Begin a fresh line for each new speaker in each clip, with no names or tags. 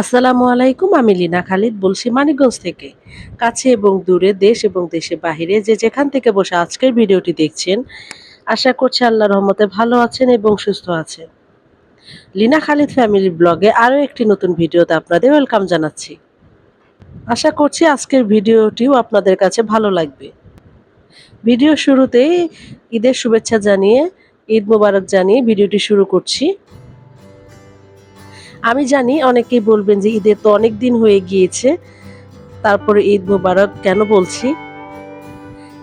আসসালামু আলাইকুম, আমি লিনা খালিদ বলছি মানিকগঞ্জ থেকে। কাছে এবং দূরে, দেশ এবং দেশে বাহিরে যে যেখান থেকে বসে আজকের ভিডিওটি দেখছেন, আশা করছি আল্লাহ রহমতে ভালো আছেন এবং সুস্থ আছেন। লিনা খালিদ ফ্যামিলি ব্লগে আরও একটি নতুন ভিডিওতে আপনাদের ওয়েলকাম জানাচ্ছি। আশা করছি আজকের ভিডিওটিও আপনাদের কাছে ভালো লাগবে। ভিডিও শুরুতেই ঈদের শুভেচ্ছা জানিয়ে, ঈদ মোবারক জানিয়ে ভিডিওটি শুরু করছি। আমি জানি অনেকেই বলবেন যে ঈদের তো অনেক দিন হয়ে গিয়েছে, তারপরে ঈদ মোবারক কেন বলছি?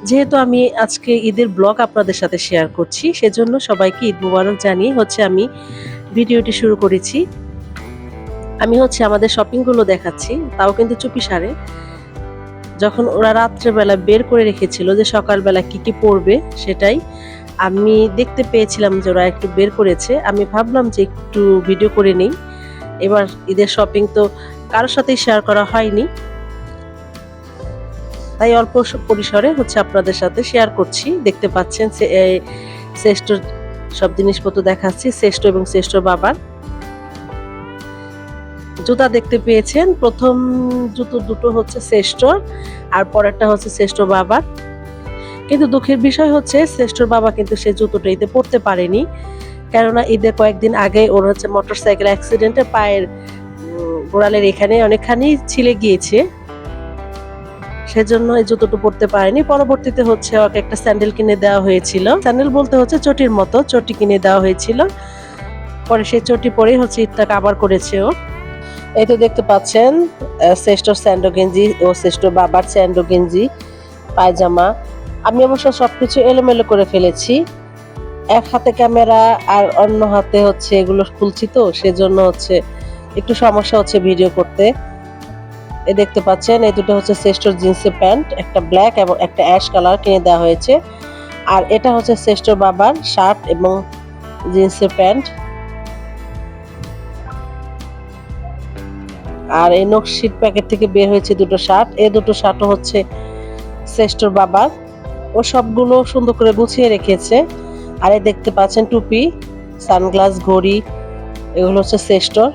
যেহেতু আমি আজকে ঈদের ব্লগ আপনাদের সাথে শেয়ার করছি, সেজন্য সবাইকে ঈদ মোবারক জানিয়ে হচ্ছে আমি ভিডিওটি শুরু করেছি। আমি হচ্ছে আমাদের শপিংগুলো দেখাচ্ছি, তাও কিন্তু চুপি সারে। যখন ওরা রাত্রেবেলা বের করে রেখেছিল যে সকালবেলা কি কি পরবে সেটাই, আমি দেখতে পেয়েছিলাম যে ওরা একটু বের করেছে। আমি ভাবলাম যে একটু ভিডিও করে নিই। এবার ঈদের শপিং তো কারোর সাথেই শেয়ার করা হয়নি। তাই অল্প পরিসরে হচ্ছে আপনাদের সাথে শেয়ার করছি। দেখতে পাচ্ছেন শ্রেষ্ঠ সব জিনিসপত্র দেখাচ্ছি, শ্রেষ্ঠ এবং শ্রেষ্ঠ বাবার। জুতা দেখতে পেয়েছেন, প্রথম জুতো দুটো হচ্ছে শ্রেষ্ঠর আর পরেরটা হচ্ছে শ্রেষ্ঠ বাবার। কিন্তু দুঃখের বিষয় হচ্ছে শ্রেষ্ঠর বাবা কিন্তু সে জুতোটা ঈদে পড়তে পারেনি। কেননা ঈদের কয়েকদিন আগে ওর হচ্ছে মোটর সাইকেল অ্যাক্সিডেন্টে পায়ের গোড়ালের এখানে অনেকখানি ছিলে গিয়েছে। সেজন্য এই জুতোটা পরতে পারেনি। পরবর্তীতে হচ্ছে ওকে একটা স্যান্ডেল কিনে দেওয়া হয়েছিল। স্যান্ডেল বলতে হচ্ছে চটির মতো, চটি কিনে দেওয়া হয়েছিল। পরে সেই চটি পরেই হচ্ছে ঈদটা কাবার করেছে ও। এই তো দেখতে পাচ্ছেন শ্রেষ্ঠ স্যান্ডো গেঞ্জি ও শ্রেষ্ঠ বাবার স্যান্ডো গেঞ্জি, পায়জামা। আমি অবশ্য সবকিছু এলোমেলো করে ফেলেছি। এক হাতে ক্যামেরা আর অন্য হাতে হচ্ছে এগুলো খুলছি তো, সেজন্য হচ্ছে একটু সমস্যা হচ্ছে ভিডিও করতে। এ দেখতে পাচ্ছেন, এই দুটো হচ্ছে শ্রেষ্ঠর জিন্সের প্যান্ট, একটা ব্ল্যাক এবং একটা অ্যাশ কালার কিনে দেওয়া হয়েছে। আর এটা হচ্ছে শ্রেষ্ঠ বাবার শার্ট এবং জিন্সের প্যান্ট। আর এই নকশিট প্যাকেট থেকে বের হয়েছে দুটো শার্ট এই দুটো শার্টও হচ্ছে শ্রেষ্ঠর বাবার। ও সবগুলো সুন্দর করে গুছিয়ে রেখেছে। আর দেখতে পাচ্ছেন টুপি, সানগ্লাস, ঘড়ি, এগুলো হচ্ছে শ্রেষ্ঠর।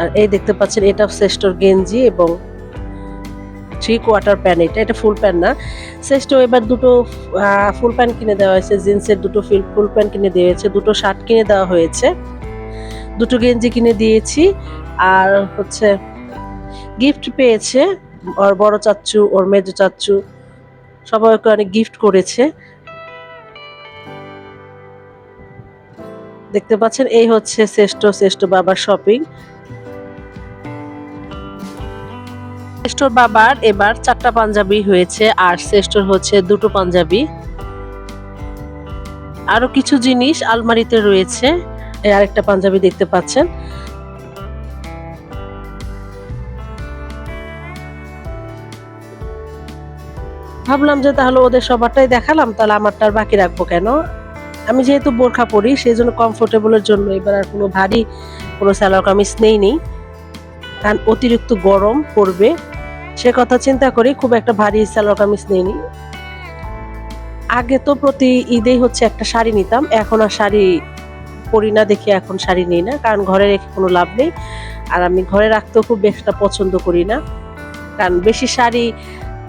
আর এই দেখতে পাচ্ছেন এটা শ্রেষ্ঠর গেঞ্জি এবং থ্রি কোয়ার্টার প্যান্ট এটা। এটা ফুল প্যান্ট না। শ্রেষ্ঠ এবার দুটো ফুল প্যান্ট কিনে দেওয়া হয়েছে। জিন্সের দুটো ফিল ফুল প্যান্ট কিনে দিয়েছে দুটো শার্ট কিনে দেওয়া হয়েছে। দুটো গেঞ্জি কিনে দিয়েছি। আর হচ্ছে গিফট পেয়েছে ওর বড় চাচ্চু, ওর মেজো চাচ্চু। সবাই ওকে অনেক গিফট করেছে। দেখতে পাচ্ছেন, এই হচ্ছে শ্রেষ্ঠ শ্রেষ্ঠ বাবার শপিং শ্রেষ্ঠর বাবার এবার চারটা পাঞ্জাবি হয়েছে, আর শ্রেষ্ঠর হচ্ছে দুটো পাঞ্জাবি। আরও কিছু জিনিস আলমারিতে রয়েছে আরেকটা পাঞ্জাবি দেখতে পাচ্ছেন। ভাবলাম যে তাহলে ওদের সবারটাই দেখালাম, তাহলে আমারটা আর বাকি রাখব কেন? আমি যেহেতু বোরখা পরি সেই জন্য কমফোর্টেবলের জন্য এবার আর কোনো ভারী, কোনো সালোয়ার কামিজ নেই নেই। কারণ অতিরিক্ত গরম পড়বে। সে কথা চিন্তা করি, খুব একটা ভারী সালোয়ার কামিজ নেইনি আগে তো প্রতি ঈদেই হচ্ছে একটা শাড়ি নিতাম, এখন আর শাড়ি পরি না দেখি এখন শাড়ি নিই না, কারণ ঘরে রেখে কোনো লাভ নেই। আর আমি ঘরে রাখতেও খুব একটা পছন্দ করি না। কারণ বেশি শাড়ি,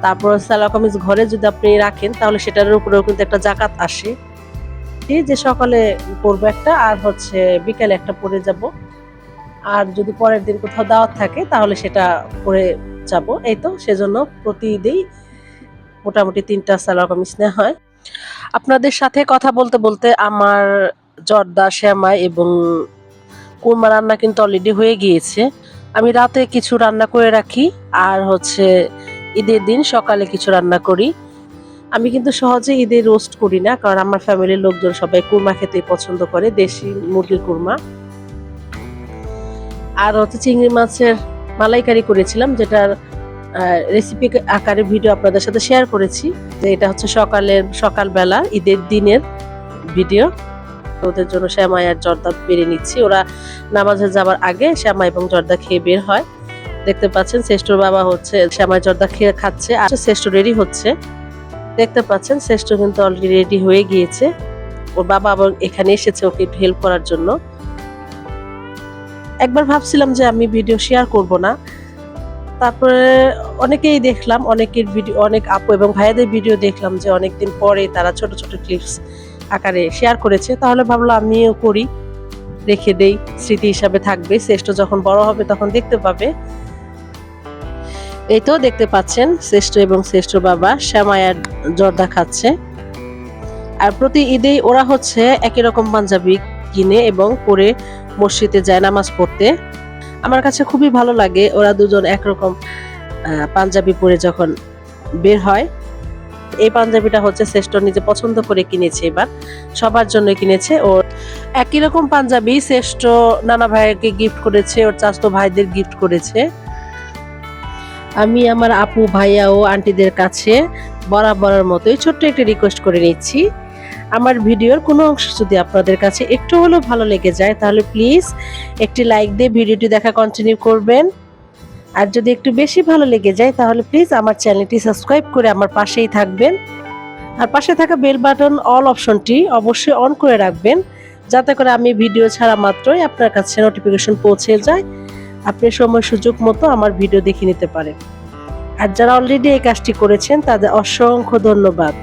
তারপর সালোয়ার কামিজ ঘরে যদি আপনি রাখেন, তাহলে সেটার উপরেও কিন্তু একটা জাকাত আসে। এই যে সকালে পরবো একটা, আর হচ্ছে বিকালে একটা পরে যাব। আর যদি পরের দিন কোথাও দাওয়াত থাকে, তাহলে সেটা পরে যাব। এই তো, সেজন্য প্রতি ঈদেই মোটামুটি তিনটা সালোয়ার কামিজ নেওয়া হয়। আপনাদের সাথে কথা বলতে বলতে আমার জর্দা, শ্যামাই এবং কুরমা রান্না কিন্তু অলরেডি হয়ে গিয়েছে। আমি রাতে কিছু রান্না করে রাখি, আর হচ্ছে ঈদের দিন সকালে কিছু রান্না করি। আমি কিন্তু সহজে ঈদে রোস্ট করি না, কারণ আমার ফ্যামিলির লোকজন সবাই কুরমা খেতে পছন্দ করে, দেশি মুরগির কুরমা। আর হচ্ছে চিংড়ি মাছের মালাইকারি করেছিলাম, যেটার রেসিপি আকারে ভিডিও আপনাদের সাথে শেয়ার করেছি, যে এটা হচ্ছে সকালের, সকালবেলা, ঈদের দিনের ভিডিও ওদের জন্য শ্যামাই আর জর্দা বেড়ে নিচ্ছি। ওরা নামাজে যাবার আগে শ্যামা এবং জর্দা খেয়ে বের হয়। দেখতে পাচ্ছেন শ্রেষ্ঠর বাবা হচ্ছে, শ্যামাই, জর্দা খেয়ে খাচ্ছে, আর শ্রেষ্ঠ রেডি হচ্ছে। দেখতে পাচ্ছেন, শ্রেষ্ঠ কিন্তু অলরেডি রেডি হয়ে গিয়েছে। ওর বাবা আবার এখানে এসেছে ওকে হেল্প করার জন্য। একবার ভাবছিলাম যে আমি ভিডিও শেয়ার করব না। তারপরে অনেকেই দেখলাম, অনেকের ভিডিও অনেক আপু এবং ভাইয়াদের ভিডিও দেখলাম যে অনেকদিন পরে তারা ছোট ছোট ক্লিপস আকারে শেয়ার করেছে। তাহলে ভাবলাম আমিও করি, রেখে দেই। স্মৃতি হিসাবে থাকবে। শ্রেষ্ঠ যখন বড় হবে তখন দেখতে পাবে। এই তো দেখতে পাচ্ছেন শ্রেষ্ঠ এবং শ্রেষ্ঠ বাবা শ্যামায়ার জর্দা খাচ্ছে। আর প্রতি ঈদেই ওরা হচ্ছে একই রকম পাঞ্জাবি কিনে এবং পরে মসজিদে যায় নামাজ পড়তে। আমার কাছে খুবই ভালো লাগে ওরা দুজন একরকম পাঞ্জাবি পরে যখন বের হয়। এই পাঞ্জাবিটা হচ্ছে শ্রেষ্ঠ, নিজে পছন্দ করে কিনেছে এবার, সবার জন্য কিনেছে। ও একই রকম পাঞ্জাবি, শ্রেষ্ঠ নানা ভাইকে গিফট করেছে, ওর চাস্তো ভাইদের গিফট করেছে। আমি আমার আপু, ভাইয়া ও আন্টিদের কাছে বরাবরের মতোই ছোট্ট একটি রিকোয়েস্ট করে নিচ্ছি। আমার ভিডিওর কোনো অংশ যদি আপনাদের কাছে একটু হলেও ভালো লেগে যায়, তাহলে প্লিজ একটি লাইক দিয়ে ভিডিওটি দেখা কন্টিনিউ করবেন। আর যদি একটু বেশি ভালো লেগে যায়, তাহলে প্লিজ আমার চ্যানেলটি সাবস্ক্রাইব করে আমার পাশেই থাকবেন। আর পাশে থাকা বেল বাটন অল অপশনটি অবশ্যই অন করে রাখবেন, যাতে করে আমি ভিডিও ছাড়া মাত্রই আপনার কাছে নোটিফিকেশন পৌঁছে যায়। আপনি সময় সুযোগ মতো আমার ভিডিও দেখে নিতে পারেন। আর যারা অলরেডি এই কাজটি করেছেন, তাদের অসংখ্য ধন্যবাদ।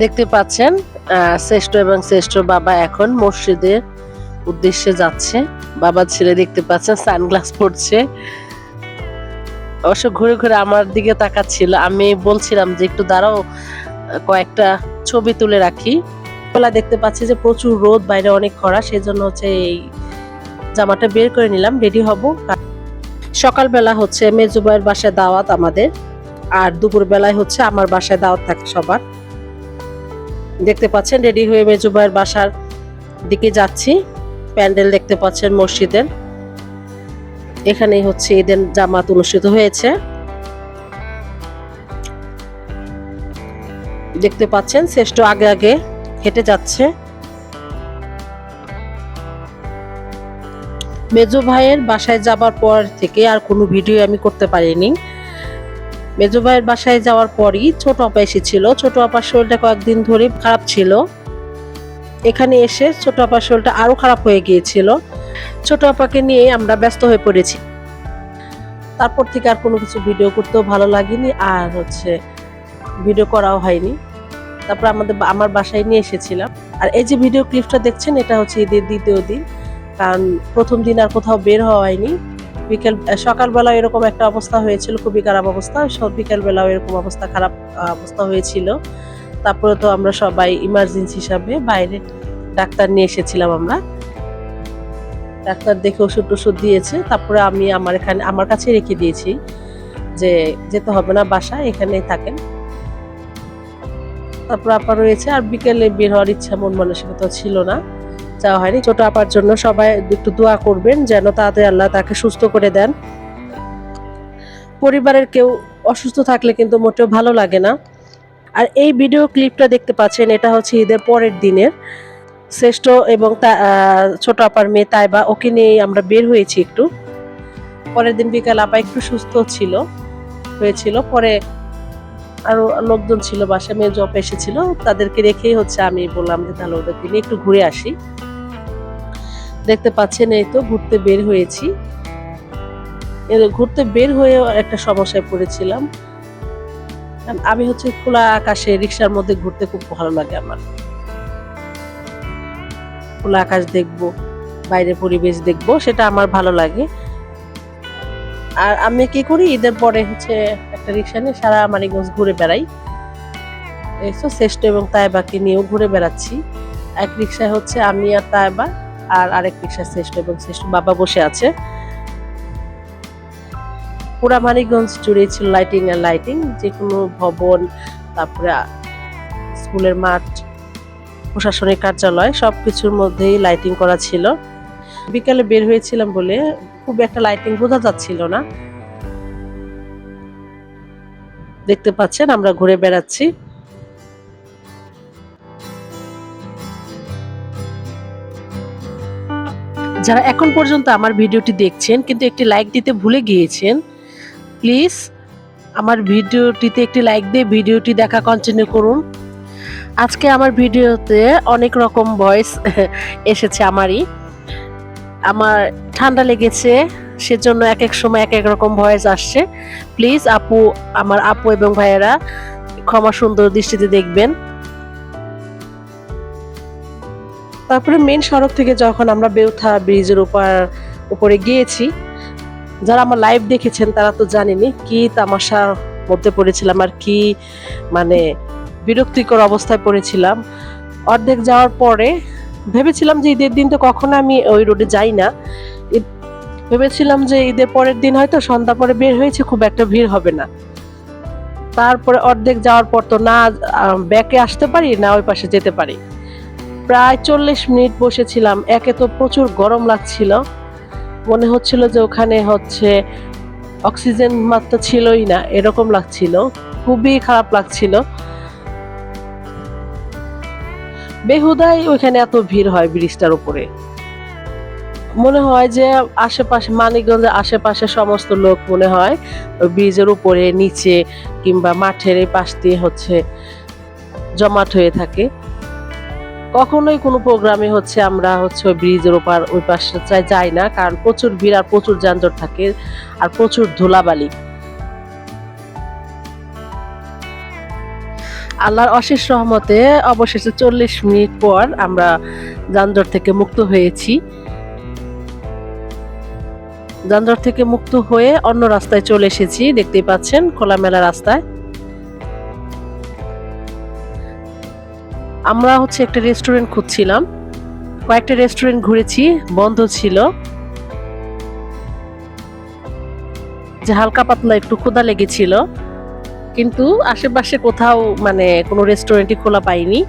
দেখতে পাচ্ছেন শ্রেষ্ঠ এবং শ্রেষ্ঠ বাবা এখন মসজিদের উদ্দেশ্যে যাচ্ছে। বাবার ছেলে দেখতে পাচ্ছেন, সানগ্লাস পরছে। অবশ্য ঘুরে ঘুরে আমার দিকে তাকাচ্ছিল। আমি বলছিলাম যে, একটু দাঁড়াও, কয়েকটা ছবি তুলে রাখি। বেলা দেখতে পাচ্ছি যে, প্রচুর রোদ, বাইরে অনেক খরা সেই জন্য হচ্ছে এই জামাটা বের করে নিলাম রেডি হব। সকালবেলা হচ্ছে মেজুবাইয়ের বাসায় দাওয়াত আমাদের, আর দুপুর বেলায় হচ্ছে আমার বাসায় দাওয়াত থাকে সবার। দেখতে পাচ্ছেন রেডি হয়ে মেজুবাইয়ের বাসার দিকে যাচ্ছি। প্যান্ডেল দেখতে পাচ্ছেন মসজিদের। এখানেই হচ্ছে ঈদের জামাত অনুষ্ঠিত হয়েছে। দেখতে পাচ্ছেন, শ্রেষ্ঠ আগে আগে হেঁটে যাচ্ছে। মেজো ভাইয়ের বাসায় যাবার পর থেকে আর কোনো ভিডিও আমি করতে পারিনি। মেজো ভাইয়ের বাসায় যাওয়ার পরই ছোট আপা এসেছিল। ছোট আপার শরীরটা কয়েকদিন ধরে খারাপ ছিল। এখানে এসে ছোট আপার শরীরটা আরও খারাপ হয়ে গিয়েছিল। ছোট আপাকে নিয়ে আমরা ব্যস্ত হয়ে পড়েছি। তারপর থেকে আর কোনো কিছু ভিডিও করতেও ভালো লাগেনি আর হচ্ছে ভিডিও করাও হয়নি। তারপর আমাদের আমার বাসায় নিয়ে এসেছিলাম। আর এই যে ভিডিও ক্লিপটা দেখছেন, এটা হচ্ছে ঈদের দ্বিতীয় দিন। কারণ প্রথম দিন আর কোথাও বের হওয়া হয়নি। বিকেল সকালবেলা এরকম একটা অবস্থা হয়েছিল, খুবই খারাপ অবস্থা। সব বিকেলবেলাও এরকম অবস্থা, খারাপ অবস্থা হয়েছিল। তারপরে তো আমরা সবাই ইমার্জেন্সি হিসাবে বাইরে ডাক্তার নিয়ে এসেছিলাম আমরা। ডাক্তার দেখে ওষুধ টষুধ দিয়েছে। তারপরে আমি আমার এখানে, আমার কাছে রেখে দিয়েছি যে যেতে হবে না বাসা এখানেই থাকেন। তারপর আপা রয়েছে, আর বিকেলে বের হওয়ার ইচ্ছা, মন মানসিকতা ছিল না। যাওয়া হয়নি। ছোট আপার জন্য সবাই একটু দোয়া করবেন যেন তাড়াতাড়ি আল্লাহ তাকে সুস্থ করে দেন। পরিবারের কেউ অসুস্থ থাকলে কিন্তু মোটেও ভালো লাগে না। আর এই ভিডিও ক্লিপটা দেখতে পাচ্ছেন, এটা হচ্ছে ঈদের পরের দিনের। শ্রেষ্ঠ এবং ছোট আপার মেয়ে তাইবা, ওকে নিয়ে আমরা বের হয়েছি একটু। পরের দিন বিকাল আপা একটু সুস্থ ছিল, হয়েছিল। পরে আরও লোকজন ছিল, বাসায় মেয়ে জব এসেছিল, তাদেরকে রেখেই হচ্ছে আমি বললাম যে তাহলে ওদেরকে নিয়ে একটু ঘুরে আসি। দেখতে পাচ্ছেন এই তো ঘুরতে বের হয়েছি। ঘুরতে বের হয়ে একটা সমস্যায় পড়েছিলাম। আমি হচ্ছে খোলা আকাশে রিক্সার মধ্যে ঘুরতে খুব ভালো লাগে আমার। খোলা আকাশ দেখব, বাইরে পরিবেশ দেখব, সেটা আমার ভালো লাগে। আর আমি কি করি? ঈদের পরে হচ্ছে একটা রিক্সা নিয়ে সারা মানিকগঞ্জ ঘুরে বেড়াই। তো শ্রেষ্ঠ এবং তাইবাকে নিয়েও ঘুরে বেড়াচ্ছি। এক রিক্সায় হচ্ছে আমি আর তাইবা আর আরেক রিক্সায় শ্রেষ্ঠ এবং শ্রেষ্ঠ বাবা বসে আছে। পুরা মানিকগঞ্জ জুড়ে ছিল লাইটিং আর লাইটিং যে কোনো ভবন, তারপরে স্কুলের মাঠ, প্রশাসনিক কার্যালয়, সবকিছুর মধ্যেই লাইটিং করা ছিল। বিকালে বের হয়েছিলাম বলে খুব একটা লাইটিং বোঝা যাচ্ছিল না। দেখতে পাচ্ছেন, আমরা ঘুরে বেড়াচ্ছি। যারা এখন পর্যন্ত আমার ভিডিওটি দেখছেন, কিন্তু একটি লাইক দিতে ভুলে গিয়েছেন প্লিজ আমার ভিডিওটিতে একটি লাইক দিয়ে ভিডিওটি দেখা কন্টিনিউ করুন। আজকে আমার ভিডিওতে অনেক রকম ভয়েস এসেছে আমারই। আমার ঠান্ডা লেগেছে সেজন্য এক এক সময় এক এক রকম ভয়েস আসছে। প্লিজ আপু, আমার আপু এবং ভাইয়েরা, ক্ষমা সুন্দর দৃষ্টিতে দেখবেন। তারপরে মেন সড়ক থেকে যখন আমরা বেউথা ব্রিজের উপর, উপরে গিয়েছি, যারা আমার লাইভ দেখেছেন তারা তো জানেনি কি তামাশার মধ্যে পড়েছিলাম আর কি মানে বিরক্তিকর অবস্থায় পড়েছিলাম। অর্ধেক যাওয়ার পরে ভেবেছিলাম যে ঈদের দিন তো কখনো আমি ওই রোডে যাই না। ভেবেছিলাম যে ঈদের পরের দিন হয়তো সন্ধ্যা পরে বের হয়েছে, খুব একটা ভিড় হবে না। তারপরে অর্ধেক যাওয়ার পর তো না ব্যাকে আসতে পারি, না ওই পাশে যেতে পারি। প্রায় চল্লিশ মিনিট বসেছিলাম, একে তো প্রচুর গরম লাগছিল। মনে হচ্ছিল যে ওখানে হচ্ছে অক্সিজেন মাত্রা ছিলই না, এরকম লাগছিল, খুবই খারাপ লাগছিল। বেহুদাই ওইখানে এত ভিড় হয় ব্রিজটার উপরে। মনে হয় যে আশেপাশে, মানিকগঞ্জের আশেপাশে সমস্ত লোক মনে হয় ব্রিজের উপরে, নিচে কিংবা মাঠের এই পাশ দিয়ে হচ্ছে জমাট হয়ে থাকে। কখনোই কোনো প্রোগ্রামে হচ্ছে আমরা হচ্ছে ওই ব্রিজের ওপার, ওই পাশে যাই না, কারণ প্রচুর ভিড় আর প্রচুর যানজট থাকে আর প্রচুর ধুলাবালি। আল্লাহর অশেষ রহমতে অবশেষে চল্লিশ মিনিট পর আমরা যানজট থেকে মুক্ত হয়েছি। যানজট থেকে মুক্ত হয়ে অন্য রাস্তায় চলে এসেছি। দেখতেই পাচ্ছেন, খোলামেলা রাস্তায়। আমরা হচ্ছে একটা রেস্টুরেন্ট খুঁজছিলাম। কয়েকটা রেস্টুরেন্ট ঘুরেছি, বন্ধ ছিল। যে হালকা পাতলা একটু ক্ষুধা লেগেছিল, কিন্তু আশেপাশে কোথাও মানে কোনো রেস্টুরেন্টই খোলা পাইনি।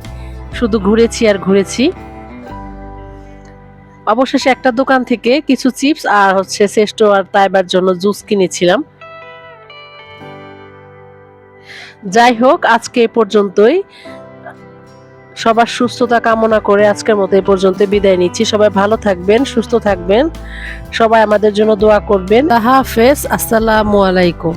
শুধু ঘুরেছি আর ঘুরেছি। অবশেষে একটা দোকান থেকে কিছু চিপস আর হচ্ছে শ্রেষ্ঠ আর তাইবার জন্য জুস কিনেছিলাম। যাই হোক, আজকে এ পর্যন্তই। সবার সুস্থতা কামনা করে আজকের মতো এ পর্যন্ত বিদায় নিচ্ছি। সবাই ভালো থাকবেন, সুস্থ থাকবেন। সবাই আমাদের জন্য দোয়া করবেন। হাফেজ, আসসালামু আলাইকুম।